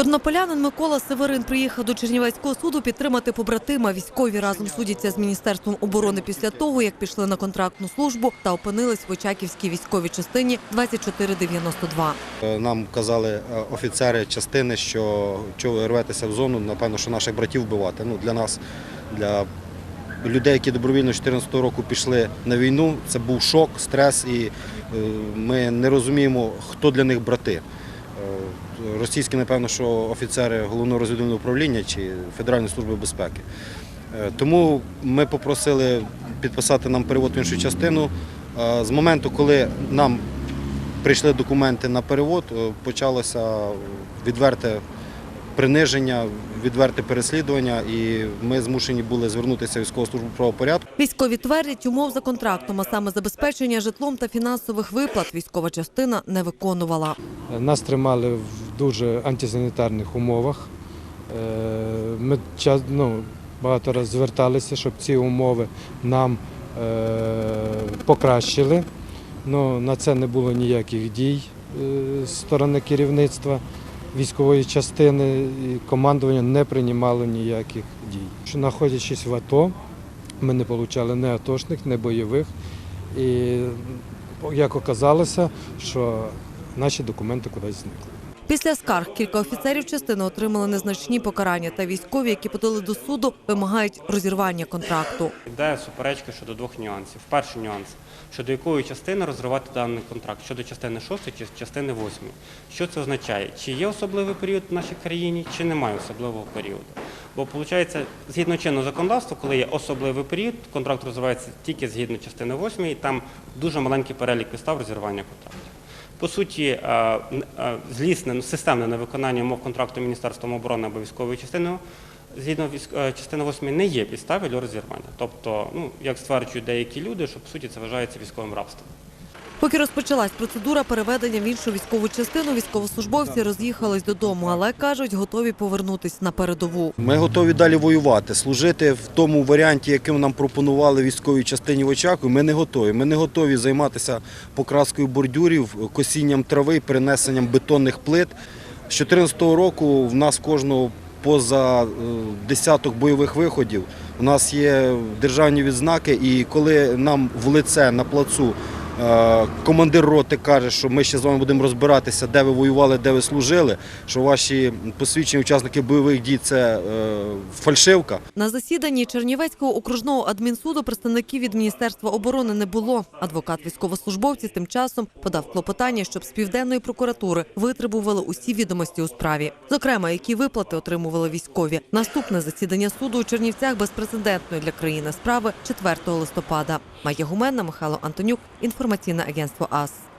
Тернополянин Микола Северин приїхав до Чернівецького суду підтримати побратима. Військові разом судяться з Міністерством оборони після того, як пішли на контрактну службу та опинились в Очаківській військовій частині 2492. Е, Нам казали е, офіцери частини, що чого рветеся в зону, напевно, що наших братів вбивати. Ну, для нас, для людей, які добровільно з 2014 року пішли на війну, це був шок, стрес, і е, ми не розуміємо, хто для них брати. Е, Російські, напевно, що офіцери головного розвідувального управління чи Федеральної служби безпеки. Е, Тому ми попросили підписати нам перевод в іншу частину. Е, З моменту, коли нам прийшли документи на перевод, почалося відверте приниження, відверте переслідування, і ми змушені були звернутися в військову службу правопорядку. Військові твердять, умов за контрактом, а саме забезпечення житлом та фінансових виплат військова частина не виконувала. Нас тримали в дуже антисанітарних умовах. Е, Ми ну, багато разів зверталися, щоб ці умови нам е, покращили. Ну, на це не було ніяких дій е, з сторони керівництва військової частини, і командування не приймало ніяких дій. Знаходячись в АТО, ми не отримали ні атошних, ні бойових. І як оказалося, що наші документи кудись зникли. Після скарг кілька офіцерів частини отримали незначні покарання, та військові, які подали до суду, вимагають розірвання контракту. Йде суперечка щодо двох нюансів. Перший нюанс щодо якої частини розривати даний контракт, щодо частини 6 чи частини 8. Що це означає? Чи є особливий період в нашій країні, чи немає особливого періоду? Бо виходить, згідно чинного законодавства, коли є особливий період, контракт розривається тільки згідно частини 8, і там дуже маленький перелік підстав розірвання контракту. По суті, е, е, злісне, системне невиконання умов контракту Міністерством оборони або військовою частиною згідно е, частини 8 не є підстави для розірвання. Тобто, ну, як стверджують деякі люди, що по суті це вважається військовим рабством. Поки розпочалась процедура переведення в іншу військову частину, військовослужбовці роз'їхались додому, але кажуть, готові повернутись на передову. Ми готові далі воювати, служити в тому варіанті, яким нам пропонували військовій частині в Очаку. Ми не готові. Ми не готові займатися покраскою бордюрів, косінням трави, перенесенням бетонних плит. З 2014 року в нас кожного поза е, десяток бойових виходів. У нас є державні відзнаки, і коли нам в лице на плацу командир роти каже, що ми ще з вами будемо розбиратися, де ви воювали, де ви служили, що ваші посвідчені учасники бойових дій це е, фальшивка. На засіданні Чернівецького окружного адмінсуду представників від Міністерства оборони не було. Адвокат військовослужбовців тим часом подав клопотання, щоб з південної прокуратури витребували усі відомості у справі, зокрема, які виплати отримували військові. Наступне засідання суду у Чернівцях безпрецедентної для країни справи 4 листопада. Майя Гуменна, Михайло Антонюк, інформаційне агентство АС.